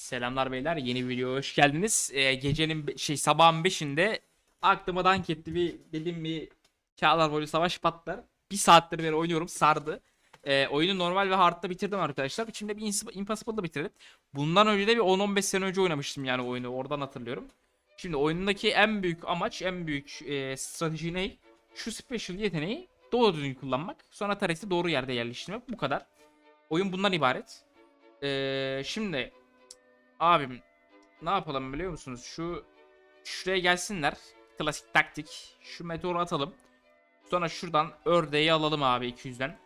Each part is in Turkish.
Selamlar beyler yeni bir videoya hoş geldiniz. Ee, gecenin şey sabahın 5'inde aklıma dank etti bir dedim bir Çağlar Voley Savaş patlar. Bir saattir beri oynuyorum sardı. Ee, oyunu normal ve hard'da bitirdim arkadaşlar. Şimdi bir Impossible'da bitirdim. Bundan önce de bir 10-15 sene önce oynamıştım yani oyunu oradan hatırlıyorum. Şimdi oyundaki en büyük amaç en büyük e, strateji ne? Şu special yeteneği doğru düzgün kullanmak. Sonra Tares'i doğru yerde yerleştirmek bu kadar. Oyun bundan ibaret. Ee, şimdi Abim ne yapalım biliyor musunuz? Şu şuraya gelsinler. Klasik taktik. Şu meteoru atalım. Sonra şuradan ördeği alalım abi 200'den.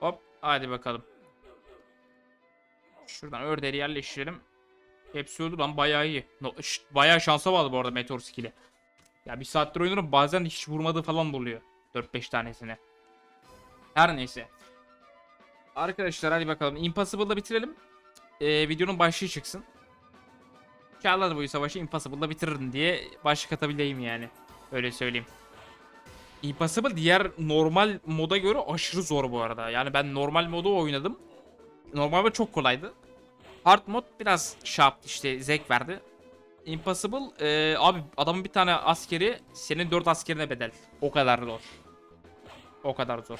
Hop hadi bakalım. Şuradan ördeği yerleştirelim. Hepsi öldü lan bayağı iyi. No, şşt, bayağı şansa bağlı bu arada meteor skill'i. Ya bir saattir oynuyorum bazen hiç vurmadığı falan da oluyor. 4-5 tanesine. Her neyse. Arkadaşlar hadi bakalım. Impossible'da bitirelim e, videonun başlığı çıksın. Çağlar boyu savaşı Impossible'da bitiririm diye başlık atabileyim yani. Öyle söyleyeyim. Impossible diğer normal moda göre aşırı zor bu arada. Yani ben normal modu oynadım. Normal mod çok kolaydı. Hard mod biraz yaptı işte zevk verdi. Impossible e, abi adamın bir tane askeri senin 4 askerine bedel. O kadar zor. O kadar zor.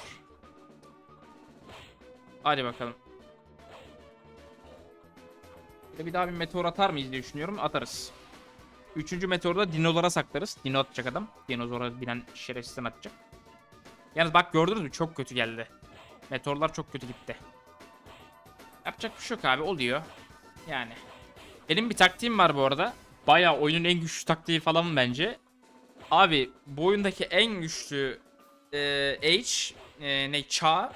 Hadi bakalım. De bir daha bir meteor atar mıyız diye düşünüyorum. Atarız. Üçüncü meteoru da dinolara saklarız. Dino atacak adam. Dinozora binen şerefsizden atacak. Yalnız bak gördünüz mü? Çok kötü geldi. Meteorlar çok kötü gitti. Yapacak bir şey yok abi. Oluyor. Yani. Benim bir taktiğim var bu arada. Baya oyunun en güçlü taktiği falan bence. Abi bu oyundaki en güçlü e, age e, ne çağ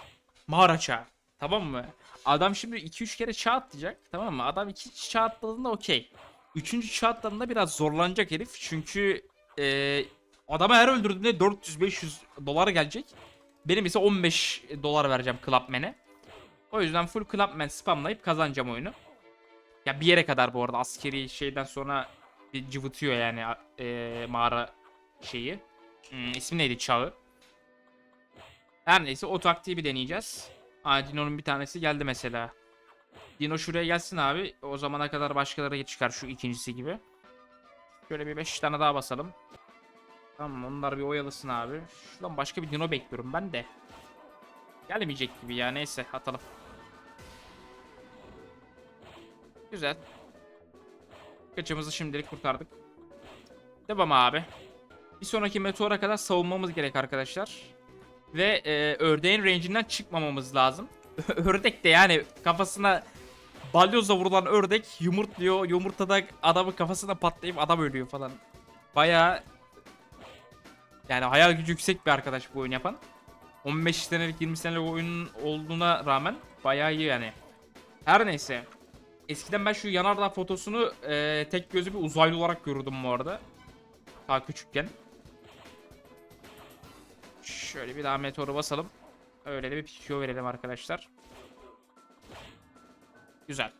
mağara çağı. Tamam mı? Adam şimdi 2-3 kere çağ atlayacak. Tamam mı? Adam 2 çağ atladığında okey. Üçüncü çağ atladığında biraz zorlanacak herif. Çünkü e, adamı her öldürdüğünde 400-500 dolar gelecek. Benim ise 15 dolar vereceğim Clubman'e. O yüzden full Clubman spamlayıp kazanacağım oyunu. Ya bir yere kadar bu arada askeri şeyden sonra bir cıvıtıyor yani e, mağara şeyi. Hmm, ismi neydi çağı? Her neyse o taktiği bir deneyeceğiz. Aa Dino'nun bir tanesi geldi mesela. Dino şuraya gelsin abi. O zamana kadar başkaları çıkar şu ikincisi gibi. Şöyle bir 5 tane daha basalım. Tamam onlar bir oyalasın abi. Şuradan başka bir Dino bekliyorum ben de. Gelmeyecek gibi ya neyse atalım. Güzel. Kaçımızı şimdilik kurtardık. Devam abi. Bir sonraki meteora kadar savunmamız gerek arkadaşlar. Ve e, ördeğin range'inden çıkmamamız lazım. Ördek de yani kafasına balyozla vurulan ördek yumurtluyor. Yumurtada adamın kafasına patlayıp adam ölüyor falan. Baya yani hayal gücü yüksek bir arkadaş bu oyunu yapan. 15 senelik 20 senelik oyunun olduğuna rağmen bayağı iyi yani. Her neyse. Eskiden ben şu yanardağ fotosunu e, tek gözü bir uzaylı olarak görürdüm bu arada. Daha küçükken. Şöyle bir daha meteoru basalım. Öyle de bir PQ verelim arkadaşlar. Güzel.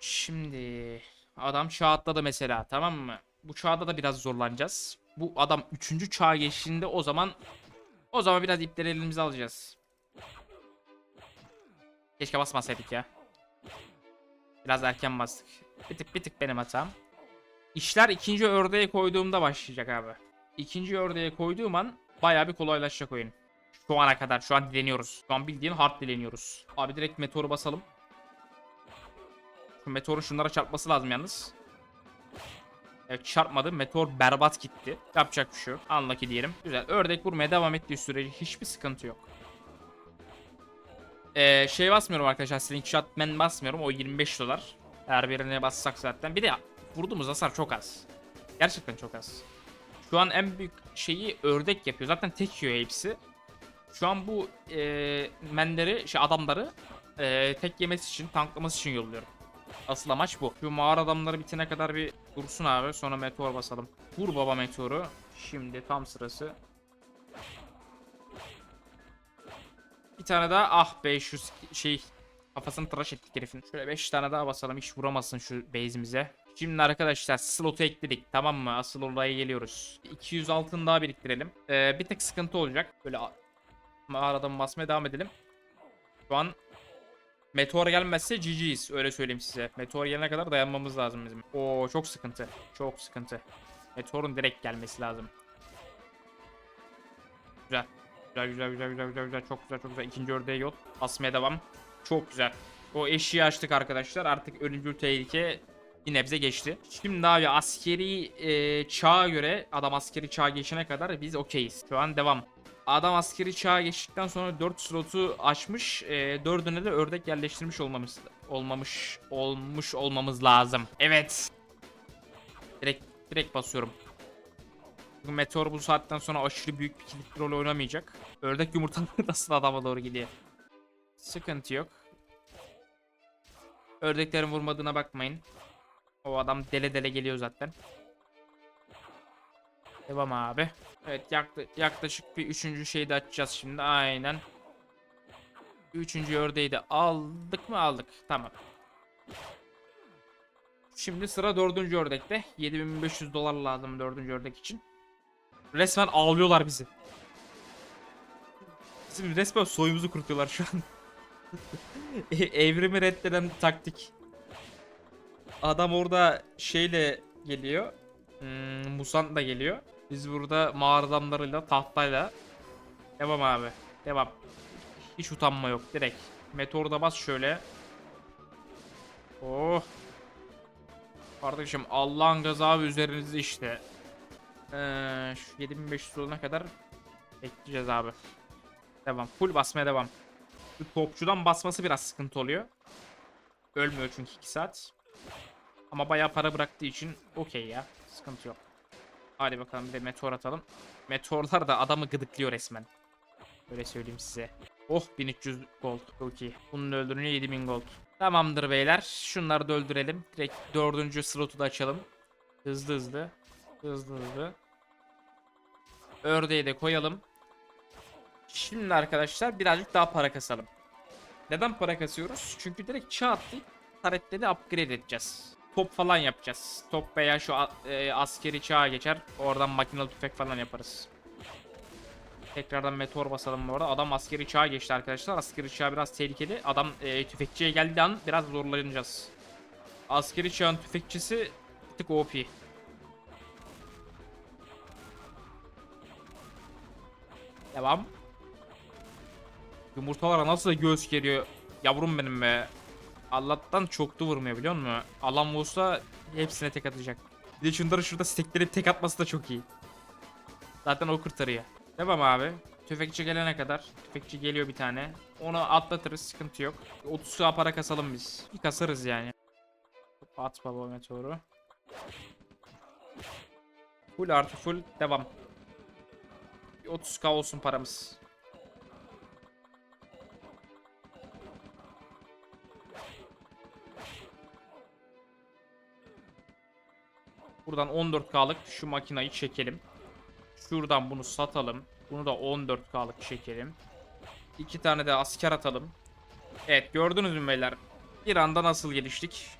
Şimdi adam çağ atladı mesela tamam mı? Bu çağda da biraz zorlanacağız. Bu adam 3. çağa geçtiğinde o zaman o zaman biraz ipleri elimize alacağız. Keşke basmasaydık ya. Biraz erken bastık. Bir tık bir tık benim hatam. İşler ikinci ördeğe koyduğumda başlayacak abi. İkinci ördeğe koyduğum an bayağı bir kolaylaşacak oyun. Şu ana kadar şu an dileniyoruz. Şu an bildiğin hard dileniyoruz. Abi direkt meteoru basalım. Şu meteorun şunlara çarpması lazım yalnız. Evet çarpmadı. Meteor berbat gitti. Yapacak bir şey yok. Unlucky diyelim. Güzel. Ördek vurmaya devam ettiği sürece hiçbir sıkıntı yok. Ee, şey basmıyorum arkadaşlar. Slingshot man basmıyorum. O 25 dolar. Eğer birine bassak zaten. Bir de vurduğumuz hasar çok az. Gerçekten çok az. Şu an en büyük şeyi ördek yapıyor. Zaten tek yiyor hepsi. Şu an bu e, menleri, şey adamları e, tek yemesi için, tanklaması için yolluyorum. Asıl amaç bu. Şu mağara adamları bitene kadar bir dursun abi. Sonra meteor basalım. Vur baba meteoru. Şimdi tam sırası. Bir tane daha. Ah be şu şey kafasını tıraş ettik herifin. Şöyle 5 tane daha basalım. Hiç vuramasın şu base'imize. Şimdi arkadaşlar slotu ekledik tamam mı? Asıl olaya geliyoruz. 200 altın daha biriktirelim. Ee, bir tek sıkıntı olacak. Böyle mağaradan basmaya devam edelim. Şu an Meteor gelmezse GG'yiz. Öyle söyleyeyim size. Meteor gelene kadar dayanmamız lazım bizim. Oo çok sıkıntı. Çok sıkıntı. Meteorun direkt gelmesi lazım. Güzel. Güzel güzel güzel güzel güzel güzel. Çok güzel çok güzel. İkinci ördeğe yol. Asmaya devam. Çok güzel. O eşiği açtık arkadaşlar. Artık ölümcül tehlike bir nebze geçti. Şimdi abi askeri e, çağa göre adam askeri çağa geçene kadar biz okeyiz. Şu an devam. Adam askeri çağa geçtikten sonra 4 slotu açmış. E, 4'üne de ördek yerleştirmiş olmamız olmamış olmuş olmamız lazım. Evet. Direkt direkt basıyorum. Çünkü Meteor bu saatten sonra aşırı büyük bir kilit rol oynamayacak. Ördek yumurtaları nasıl adama doğru gidiyor. Sıkıntı yok. Ördeklerin vurmadığına bakmayın. O adam dele dele geliyor zaten. Devam abi. Evet yakla- yaklaşık bir üçüncü şeyi de açacağız şimdi. Aynen. Üçüncü ördeği de aldık mı aldık. Tamam. Şimdi sıra dördüncü ördekte. 7500 dolar lazım dördüncü ördek için. Resmen ağlıyorlar bizi. Bizim resmen soyumuzu kurutuyorlar şu an. Evrimi reddeden taktik. Adam orada şeyle geliyor. Hmm, Musan da geliyor. Biz burada mağara adamlarıyla tahtayla. Devam abi. Devam. Hiç utanma yok direkt. Meteoru da bas şöyle. Oh. Kardeşim Allah'ın gazabı üzerinizde işte. Ee, şu 7500 olana kadar bekleyeceğiz abi. Devam. Full basmaya devam. Şu topçudan basması biraz sıkıntı oluyor. Ölmüyor çünkü 2 saat. Ama bayağı para bıraktığı için okey ya. Sıkıntı yok. Hadi bakalım bir de meteor atalım. Meteorlar da adamı gıdıklıyor resmen. Öyle söyleyeyim size. Oh 1300 gold. Çok iyi. Bunun öldürünce 7000 gold. Tamamdır beyler. Şunları da öldürelim. Direkt dördüncü slotu da açalım. Hızlı hızlı. Hızlı hızlı. Ördeği de koyalım. Şimdi arkadaşlar birazcık daha para kasalım. Neden para kasıyoruz? Çünkü direkt çağ atlayıp taretleri upgrade edeceğiz. Top falan yapacağız. Top veya şu e, askeri çağa geçer. Oradan makinalı tüfek falan yaparız. Tekrardan meteor basalım bu arada. Adam askeri çağa geçti arkadaşlar. Askeri çağ biraz tehlikeli. Adam e, tüfekçiye geldiği an biraz zorlanacağız. Askeri çağın tüfekçisi bir tık OP. Devam. Yumurtalara nasıl da göğüs geliyor. Yavrum benim be. Allah'tan çoktu vurmuyor biliyor musun? Alan vursa hepsine tek atacak. Bir de şunları şurada stekleri tek atması da çok iyi. Zaten o kurtarıyor. Devam abi. Tüfekçi gelene kadar. Tüfekçi geliyor bir tane. Onu atlatırız sıkıntı yok. 30 k para kasalım biz. Bir kasarız yani. At baba meteoru. Full artı full devam. Bir 30k olsun paramız. Buradan 14K'lık şu makinayı çekelim. Şuradan bunu satalım. Bunu da 14K'lık çekelim. İki tane de asker atalım. Evet gördünüz mü beyler? Bir anda nasıl geliştik?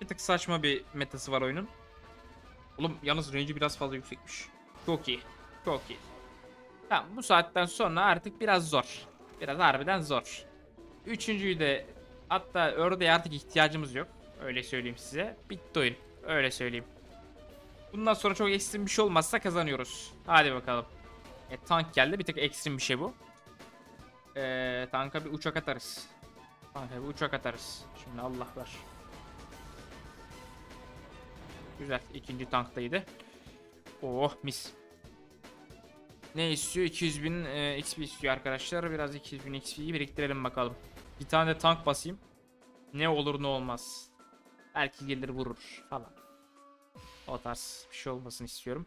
Bir tık saçma bir metası var oyunun. Oğlum yalnız range'i biraz fazla yüksekmiş. Çok iyi. Çok iyi. Tamam bu saatten sonra artık biraz zor. Biraz harbiden zor. Üçüncüyü de hatta ördeğe artık ihtiyacımız yok. Öyle söyleyeyim size. Bitti oyun. Öyle söyleyeyim. Bundan sonra çok ekstrem bir şey olmazsa kazanıyoruz. Hadi bakalım. E, tank geldi. Bir tık ekstrem bir şey bu. E, tanka bir uçak atarız. Tanka bir uçak atarız. Şimdi Allah var. Güzel. ikinci tanktaydı. Oh mis. Ne istiyor? 200 bin e, XP istiyor arkadaşlar. Biraz 200 bin XP'yi biriktirelim bakalım. Bir tane de tank basayım. Ne olur ne olmaz. Belki gelir vurur falan. O tarz bir şey olmasını istiyorum.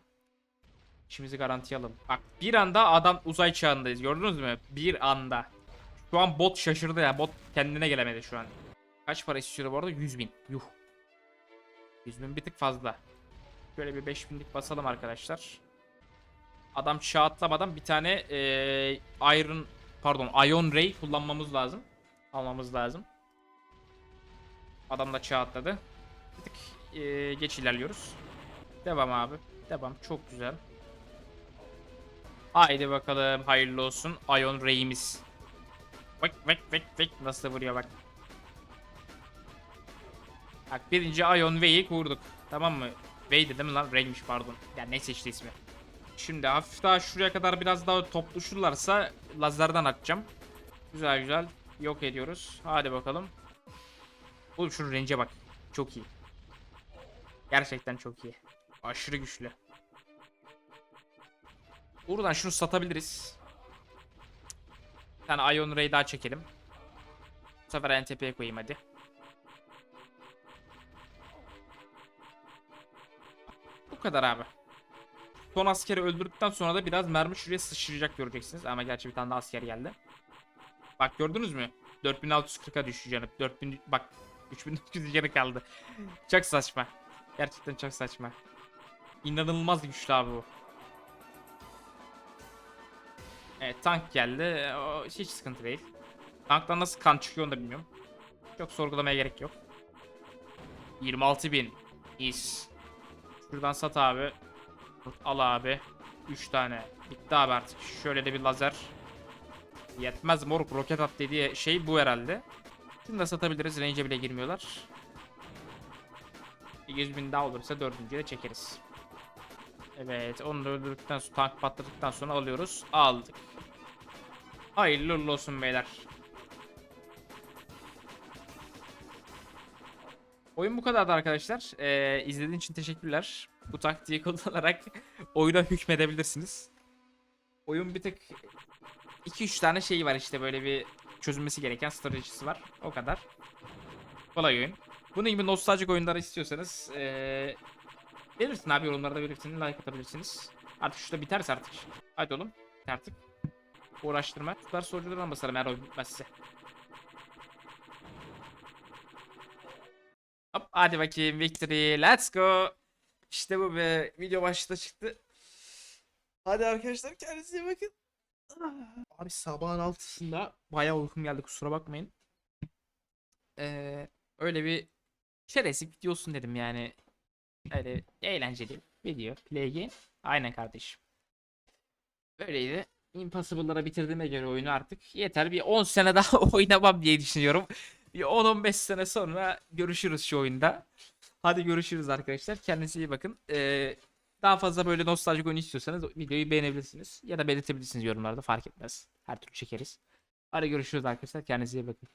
İşimizi garantiye alalım. Bak bir anda adam uzay çağındayız gördünüz mü? Bir anda. Şu an bot şaşırdı ya. Bot kendine gelemedi şu an. Kaç para istiyor bu arada? 100 bin. Yuh. 100 bin bir tık fazla. Şöyle bir 5000'lik basalım arkadaşlar. Adam çağ atlamadan bir tane eee, Iron pardon Ion Ray kullanmamız lazım. Almamız lazım. Adam da çağ atladı. Bir tık eee, geç ilerliyoruz. Devam abi. Devam. Çok güzel. Haydi bakalım. Hayırlı olsun. Ion Ray'imiz. Bak bak bak bak nasıl vuruyor bak. Bak birinci Ion Way'i kurduk. Tamam mı? Way'di değil mi lan? Ray'miş pardon. Ya neyse işte ismi. Şimdi hafif daha şuraya kadar biraz daha topluşurlarsa lazerden atacağım. Güzel güzel. Yok ediyoruz. Hadi bakalım. Oğlum şunun range'e bak. Çok iyi. Gerçekten çok iyi. Aşırı güçlü. Buradan şunu satabiliriz. Bir tane Ion Ray daha çekelim. Bu sefer en tepeye koyayım hadi. Bu kadar abi. Son askeri öldürdükten sonra da biraz mermi şuraya sıçrayacak göreceksiniz. Ama gerçi bir tane daha asker geldi. Bak gördünüz mü? 4640'a düştü canım. 4000 bak 3900 canı kaldı. Çok saçma. Gerçekten çok saçma. İnanılmaz güçlü abi bu. Evet tank geldi. O hiç sıkıntı değil. Tanktan nasıl kan çıkıyor onu da bilmiyorum. Çok sorgulamaya gerek yok. 26.000 is. Şuradan sat abi. Al abi. 3 tane. Bitti abi artık. Şöyle de bir lazer. Yetmez moruk roket at dediği şey bu herhalde. Şunu da satabiliriz. Range'e bile girmiyorlar. 100 bin daha olursa dördüncüye de çekeriz. Evet onu da öldürdükten sonra tank patladıktan sonra alıyoruz. Aldık. Hayırlı olsun beyler. Oyun bu kadardı arkadaşlar. Ee, izlediğiniz için teşekkürler. Bu taktiği kullanarak oyuna hükmedebilirsiniz. Oyun bir tık 2-3 tane şey var işte böyle bir çözülmesi gereken stratejisi var. O kadar. Kolay oyun. Bunun gibi nostaljik oyunları istiyorsanız ee, belirtin abi yorumlarda belirtin. Like atabilirsiniz. Artık şurada biterse artık. Hadi oğlum. Bit artık. Uğraştırma. Tutar soruculardan basarım eğer oyun bitmezse. Hop hadi bakayım victory let's go. İşte bu be video başta çıktı. Hadi arkadaşlar kendinize bakın. Abi sabahın altısında bayağı uykum geldi kusura bakmayın. Ee, öyle bir çerezlik video olsun dedim yani. Öyle eğlenceli video play game. Aynen kardeşim. Böyleydi. Impossible'lara bitirdiğime göre oyunu artık yeter. Bir 10 sene daha oynamam diye düşünüyorum. Bir 10-15 sene sonra görüşürüz şu oyunda. Hadi görüşürüz arkadaşlar. Kendinize iyi bakın. Ee, daha fazla böyle nostaljik oyun istiyorsanız videoyu beğenebilirsiniz. Ya da belirtebilirsiniz yorumlarda fark etmez. Her türlü çekeriz. Hadi görüşürüz arkadaşlar. Kendinize iyi bakın.